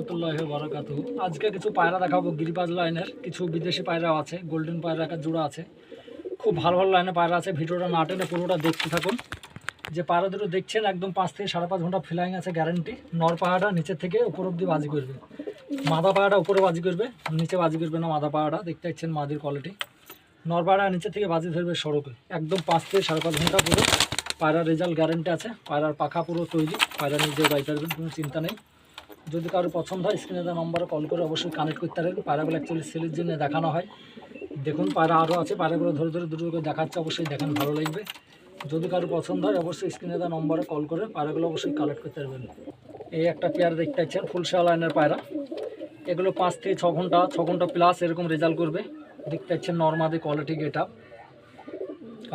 রহমতুল্লাহ আজকে কিছু পায়রা দেখাবো, গিরিবাজ লাইনের কিছু বিদেশি পায়রাও আছে, গোল্ডেন পায়রা একটা জোড়া আছে। খুব ভালো ভালো লাইনে পায়রা আছে, ভিডিওটা না টেনে পুরোটা দেখতে থাকুন। যে পায়রা দুটো দেখছেন, একদম পাঁচ থেকে সাড়ে পাঁচ ঘণ্টা ফ্লাইং আছে, গ্যারান্টি। নর পাহাড়টা নিচের থেকে উপর অব্দি বাজি করবে। মাদা পাহাড়টা উপরে বাজি করবে, নিচে বাজি করবে না মাদা পাহাড়টা দেখতে পাচ্ছেন মাদির কোয়ালিটি নর পাহাড়া নিচে থেকে বাজি ধরবে সড়কে। একদম পাঁচ থেকে সাড়ে পাঁচ ঘণ্টা পুরো। পায়রার রেজাল্ট গ্যারান্টি আছে, পায়রার পাখা পুরো তৈরি, পায়রা নিজে বাই পারবেন, কোনো চিন্তা নেই। যদি কারও পছন্দ হয় স্ক্রিনে দেওয়া নম্বরে কল করে অবশ্যই কানেক্ট করতে পারবেন পায়রাগুলো অ্যাকচুয়ালি সেলের জন্য দেখানো হয়। দেখুন, পায়রা আরও আছে, পায়রাগুলো ধরে ধরে দুটো করে দেখাচ্ছে, অবশ্যই দেখেন ভালো লাগবে। যদি কারও পছন্দ হয়, অবশ্যই স্ক্রিনে দেওয়া নম্বরে কল করে পায়রাগুলো অবশ্যই কালেক্ট করতে পারবেন। এই একটা পেয়ার দেখতে পাচ্ছেন ফুলশা লাইনের পায়রা। এগুলো পাঁচ থেকে ছ ঘণ্টা ছ ঘণ্টা প্লাস এরকম রেজাল্ট করবে। দেখতে পাচ্ছেন নর্মাদি কোয়ালিটি গেট আপ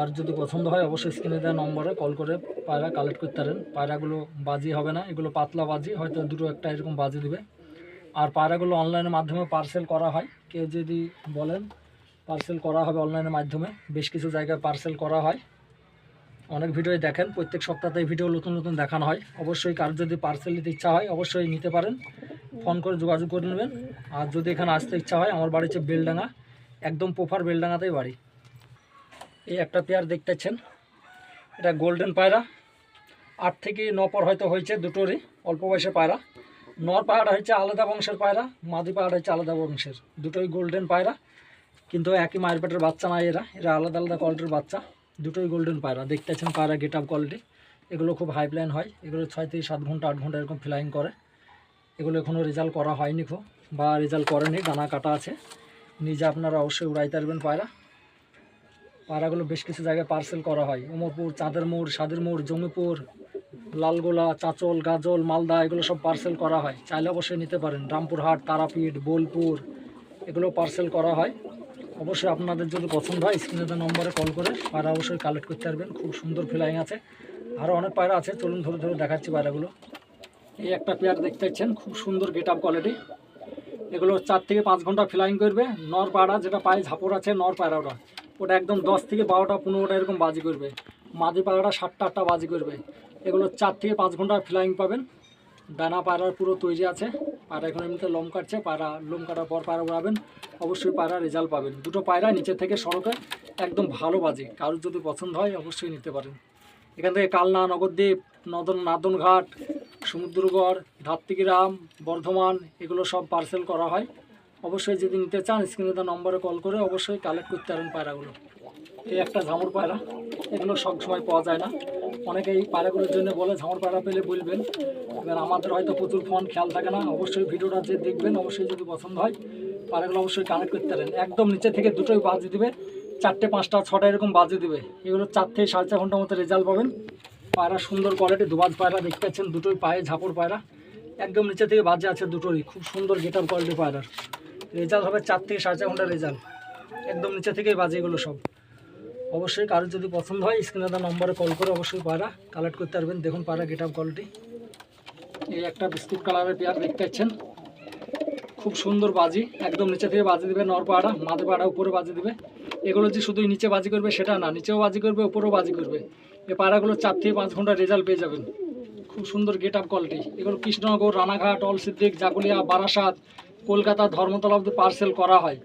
আর যদি পছন্দ হয়, অবশ্যই স্ক্রিনে দেওয়া নম্বরে কল করে পায়রা কালেক্ট করতে পারেন। পায়রাগুলো বাজি হবে না, এগুলো পাতলা বাজি, হয়তো দুটো একটা এরকম বাজি দেবে। আর পায়রাগুলো অনলাইনের মাধ্যমে পার্সেল করা হয়। কেউ যদি বলেন পার্সেল করা হবে অনলাইনের মাধ্যমে, বেশ কিছু জায়গায় পার্সেল করা হয়। অনেক ভিডিওই দেখেন, প্রত্যেক সপ্তাহে এই ভিডিও নতুন নতুন দেখানো হয়। অবশ্যই কার যদি পার্সেল নিতে ইচ্ছা হয়, অবশ্যই নিতে পারেন। ফোন করে যোগাযোগ করে নেবেন। আর যদি এখানে আসতে ইচ্ছা হয়, আমার বাড়ি হচ্ছে বেলডাঙ্গা। একদম পোফার বেলডাঙ্গাতেই বাড়ি। এই একটা পেয়ার দেখতেছেন। এটা গোল্ডেন পায়রা। আট থেকে ন পর হয়তো হয়েছে দুটোরই, অল্প বয়সে পায়রা। নর পায়রা হচ্ছে আলাদা বংশের পায়রা, মাদি পায়রা হচ্ছে আলাদা বংশের। দুটোই গোল্ডেন পায়রা। কিন্তু একই মায়ের পেটের বাচ্চা নয় এরা এরা আলাদা আলাদা কোয়ালিটির বাচ্চা। দুটোই গোল্ডেন পায়রা। দেখতেছেন পায়রা গেট আপ কোয়ালিটি এগুলো খুব হাই প্ল্যান হয়। এগুলো ছয় থেকে সাত ঘণ্টা, আট ঘণ্টা এরকম ফ্লাইং করে। এগুলো এখনও রেজাল্ট করা হয়নি খুব, বা রেজাল্ট করেনি, দানা কাটা আছে। নিজে আপনারা অবশ্যই উড়াইতে পারবেন পায়রা। পায়রাগুলো বেশ কিছু জায়গায় পার্সেল করা হয়। উমরপুর, চাঁদের মোড়, সাদের মোড়, জমিপুর, লালগোলা, চাঁচল, গাজল, মালদা, এগুলো সব পার্সেল করা হয়। চাইলে অবশ্যই নিতে পারেন। রামপুরহাট, তারাপীঠ, বোলপুর, এগুলো পার্সেল করা হয়। অবশ্যই আপনাদের যদি পছন্দ হয় স্ক্রিনে দেওয়া নম্বরে কল করে পায়রা অবশ্যই কালেক্ট করতে পারবেন। খুব সুন্দর ফ্লাইং আছে। আরও অনেক পায়রা আছে, চলুন ধরে ধরে দেখাচ্ছি পায়রাগুলো। এই একটা পেয়ার দেখতে পাচ্ছেন, খুব সুন্দর গেট আপ কোয়ালিটি এগুলো চার থেকে পাঁচ ঘণ্টা ফ্লাইং করবে। নর পায়রা যেটা পায়ে ঝাপড় আছে, নর পায়রা ওটা ওটা একদম দশ থেকে বারোটা, পনেরোটা এরকম বাজি করবে। মাঝে পায়রাটা সাতটা, আটটা বাজি করবে। এগুলো চার থেকে পাঁচ ঘণ্টা ফ্লাইং পাবেন। ডানা পায়রার পুরো তৈরি আছে। পায়রা এখন এমনিতে লোম কাটছে পায়রা লোম কাটার পর পায়রা উড়াবেন। অবশ্যই পায়রা রেজাল্ট পাবেন। দুটো পায়রা নিচে থেকে সড়কে একদম ভালো বাজে। কারোর যদি পছন্দ হয়, অবশ্যই নিতে পারেন। এখান থেকে কালনা নগরদ্বীপ নদন, নাদনঘাট, সমুদ্রগড় ধাত্তিগ্রাম বর্ধমান, এগুলো সব পার্সেল করা হয়। অবশ্যই যদি নিতে চান, স্ক্রিনে দেওয়া নম্বরে কল করে অবশ্যই কালেক্ট করতে পারেন পায়রাগুলো। এই একটা ঝামর পায়রা, এগুলো সব সময় পাওয়া যায় না। অনেকে এই পায়রাগুলোর জন্য বলে, ঝামর পায়রা পেলে বলবেন। এবার আমাদের হয়তো প্রচুর ফোন খেয়াল থাকে না। অবশ্যই ভিডিওটা যে দেখবেন, অবশ্যই যদি পছন্দ হয়, পায়রাগুলো অবশ্যই কানেক্ট করতে পারেন। একদম নিচে থেকে দুটোই বাজি দিবে, চারটে, পাঁচটা, ছটা এরকম বাজি দিবে। এগুলো চার থেকে সাড়ে চার ঘণ্টার মতো রেজাল্ট পাবেন। পায়রা সুন্দর কোয়ালিটি দুবাজ পায়রা দেখতে পাচ্ছেন, দুটোই পায়ে ঝাপড় পায়রা। একদম নিচে থেকে বাজে আছে দুটোরই, খুব সুন্দর গেটার কোয়ালিটি পায়রার। রেজাল্ট হবে চার থেকে সাড়ে চার ঘণ্টার রেজাল্ট একদম নিচে থেকেই বাজে এগুলো সব। অবশ্যই কারোর যদি পছন্দ হয় স্ক্রিনে দেওয়া নম্বরে কল করে অবশ্যই পায়রা কালেক্ট করতে পারবেন। দেখুন পায়রা গেট আপ কোয়ালিটি এই একটা বিস্কুট কালারের পেয়ার দেখতে পাচ্ছেন। খুব সুন্দর বাজি, একদম নিচে থেকে বাজি দেবে নর পাড়া, মাঝে পাড়া, উপরে বাজি দিবে। এগুলো যে শুধু নিচে বাজি করবে সেটা না, নিচেও বাজি করবে, উপরেও বাজি করবে। এই পাড়াগুলো চার থেকে পাঁচ ঘণ্টা রেজাল্ট পেয়ে যাবেন। খুব সুন্দর গেট আপ কোয়ালিটি এগুলো কৃষ্ণনগর, রানাঘাট অল সিদ্দিক জাগুলিয়া, বারাসাত কলকাতা ধর্মতলা অব্দি পার্সেল করা হয়।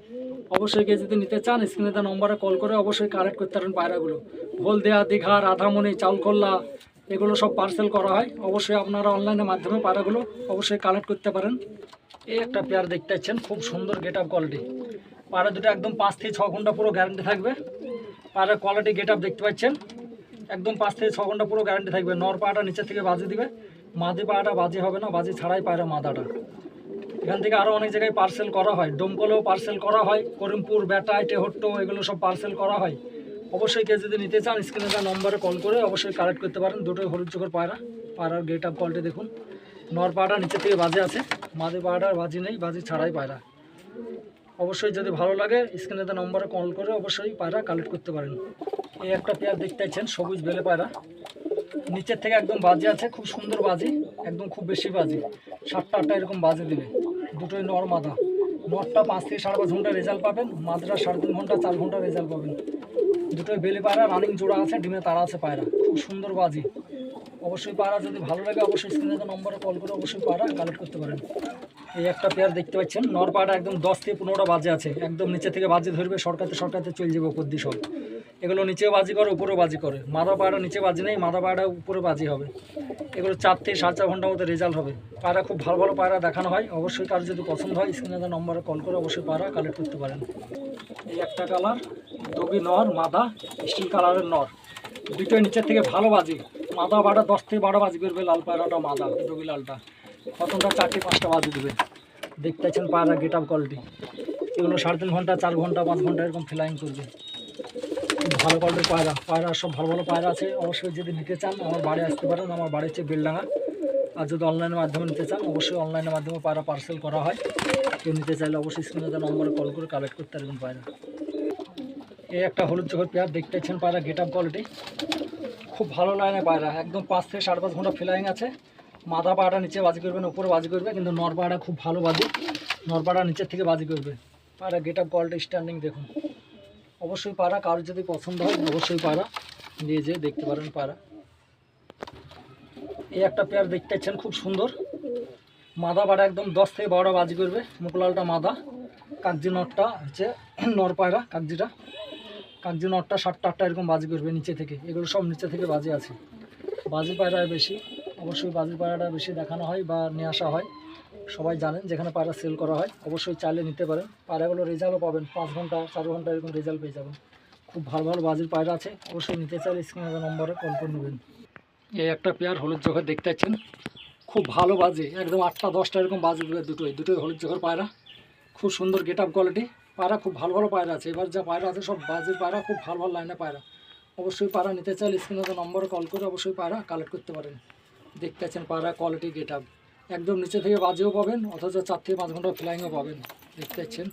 অবশ্যই কেউ যদি নিতে চান স্ক্রিনে দেওয়া নম্বরে কল করে অবশ্যই কালেক্ট করতে পারেন পায়রাগুলো। হলদিয়া, দীঘা, রাধামণি চাউলকল্লা এগুলো সব পার্সেল করা হয়। অবশ্যই আপনারা অনলাইনের মাধ্যমে পায়রাগুলো অবশ্যই কালেক্ট করতে পারেন। এই একটা পেয়ার দেখতে পাচ্ছেন, খুব সুন্দর গেট আপ কোয়ালিটি পায়রা দুটো একদম পাঁচ থেকে ছ ঘণ্টা পুরো গ্যারান্টি থাকবে। পায়রার কোয়ালিটি গেট আপ দেখতে পাচ্ছেন। একদম পাঁচ থেকে ছ ঘণ্টা পুরো গ্যারান্টি থাকবে। নর পাড়াটা নিচে থেকে বাজি দিবে। মাদি পাড়াটা বাজি হবে না, বাজি ছাড়াই পায়রা মাদাটা। এখান থেকে আরও অনেক জায়গায় পার্সেল করা হয়। ডোমকলেও পার্সেল করা হয়, করিমপুর বেটায় টেহট্টো, এগুলো সব পার্সেল করা হয়। অবশ্যই কেউ যদি নিতে চান স্ক্রিনে দেওয়া নম্বরে কল করে অবশ্যই কালেক্ট করতে পারেন। দুটোই হলুদ চোখের পায়রা। পায়রার গেট আপ কোয়ালিটি দেখুন। নর পাড়া নিচে থেকে বাজে আছে। মাদি পাড়ার বাজি নেই, বাজি ছাড়াই পায়রা। অবশ্যই যদি ভালো লাগে স্ক্রিনে দেওয়া নম্বরে কল করে অবশ্যই পায়রা কালেক্ট করতে পারেন। এই একটা পেয়ার দেখতে পাচ্ছেন, সবুজ বেলে পায়রা। নিচের থেকে একদম বাজি আছে, খুব সুন্দর বাজি, একদম খুব বেশি বাজি। সাতটা আটটা এরকম বাজি দিবে। দুটোই নর মাদা নরটা পাঁচ থেকে সাড়ে পাঁচ ঘণ্টা রেজাল্ট পাবেন মাদরা সাড়ে তিন ঘণ্টা, চার ঘণ্টা রেজাল্ট পাবেন। দুটোই বেলে পায়রা রানিং জোড়া আছে ডিমে তারা আছে পায়রা। খুব সুন্দর বাজি। অবশ্যই পায়রা যদি ভালো লাগে, অবশ্যই স্ক্রিনে নম্বরে কল করে অবশ্যই পায়রা কালেক্ট করতে পারেন। এই একটা পেয়ার দেখতে পাচ্ছেন, নর পাড়া একদম দশ থেকে পনেরোটা বাজে আছে। একদম নিচে থেকে বাজে ধরবে, সরকারতে সরকাতে চলে যাবে উপর দিয়ে সব। এগুলো নিচেও বাজি করে উপরেও বাজি করে। মাদা পায়রা নিচে বাজি নেই মাদা পায়রা উপরে বাজি হবে। এগুলো চার থেকে সাড়ে চার ঘণ্টার মধ্যে রেজাল্ট হবে। পায়রা খুব ভালো ভালো পায়রা দেখানো হয়। অবশ্যই কার যদি পছন্দ হয়, স্ক্রিনে নম্বরে কল করে অবশ্যই পায়রা কালেক্ট করতে পারেন। এই একটা কালার দবি নর, মাদা স্টিল কালারের নর। দুটোই নিচের থেকে ভালো বাজি। মাদা বাটা দশ থেকে বারো বাজি করবে, লাল পায়রাটা মাদা ডবি লালটা। খতমটা চারটে পাঁচটা বাজি দেবে। দেখতে পাচ্ছেন পায়রা গেট আপ কোয়ালিটি এগুলো সাড়ে তিন ঘণ্টা, চার ঘণ্টা, পাঁচ ঘণ্টা এরকম ফ্লাইং করবে। ভালো কোয়ালিটির পায়রা। পায়রা সব ভালো ভালো পায়রা আছে। অবশ্যই যদি নিতে চান, আমার বাড়ি আসতে পারেন। আমার বাড়ি হচ্ছে বেলডাঙ্গা। আর যদি অনলাইনের মাধ্যমে নিতে চান, অবশ্যই অনলাইনের মাধ্যমে পায়রা পার্সেল করা হয়। কেউ নিতে চাইলে অবশ্যই স্ক্রিনে নম্বরে কল করে কালেক্ট করতে পারবেন পায়রা। এই একটা হলুদ চোখের পেয়ার, দেখতে পাচ্ছেন পায়রা গেট আপ কোয়ালিটি খুব ভালো লাইনে পায়রা। একদম পাঁচ থেকে সাড়ে পাঁচ ঘণ্টা ফ্লাইং আছে। মাথা পাড়া নিচে বাজি করবেন উপরে বাজি করবে। কিন্তু নর পাড়া খুব ভালো বাজি। নর পাড়া নিচের থেকে বাজি করবে। পায়রা গেট আপ কোয়ালিটি স্ট্যান্ডিং দেখুন। অবশ্যই পায়রা কারোর যদি পছন্দ হয়, অবশ্যই পায়রা নিয়ে যেয়ে দেখতে পারেন পায়রা এই একটা পেয়ার দেখতে পাচ্ছেন, খুব সুন্দর। মাদা পাড়া একদম দশ থেকে বারোটা বাজি করবে। মুকুলালটা মাদা। কাগজি নটটা হচ্ছে নর পায়রা কাগজিটা কাগজি নটটা সাতটা, আটটা এরকম বাজি করবে নিচে থেকে। এগুলো সব নিচে থেকে বাজি আছে। বাজি পায়রা বেশি। অবশ্যই বাজি পায়রাটা বেশি দেখানো হয় বা নিয়ে আসা হয়। সবাই জানেন যেখানে পায়রা সেল করা হয়, অবশ্যই চাইলে নিতে পারেন। পায়রাগুলো রেজাল্টও পাবেন, পাঁচ ঘণ্টা, চার ঘণ্টা এরকম রেজাল্ট পেয়ে যাবেন। খুব ভালো ভালো বাজির পায়রা আছে, অবশ্যই নিতে চাইলে স্ক্রিনে নম্বরে কল করে নেবেন। এই একটা পেয়ার হলুদ চোখের দেখতে পাচ্ছেন, খুব ভালো বাজে, একদম আটটা, দশটা এরকম বাজে দেবে দুটোই দুটোই হলুদ চোখের পায়রা। খুব সুন্দর গেট আপ কোয়ালিটি পায়রা খুব ভালো ভালো পায়রা আছে, এবার যা পায়রা আছে সব বাজির পায়রা, খুব ভালো ভালো লাইনে পায়রা। অবশ্যই পায়রা নিতে চাইলে স্ক্রিনে নম্বরে কল করে অবশ্যই পায়রা কালেক্ট করতে পারেন। দেখতে পাচ্ছেন পায়রা কোয়ালিটি গেট আপ একদম নিচে থেকে বাজেও পাবেন অথচ চার থেকে পাঁচ ঘণ্টা ফ্লাইংও পাবেন। দেখতে পাচ্ছেন?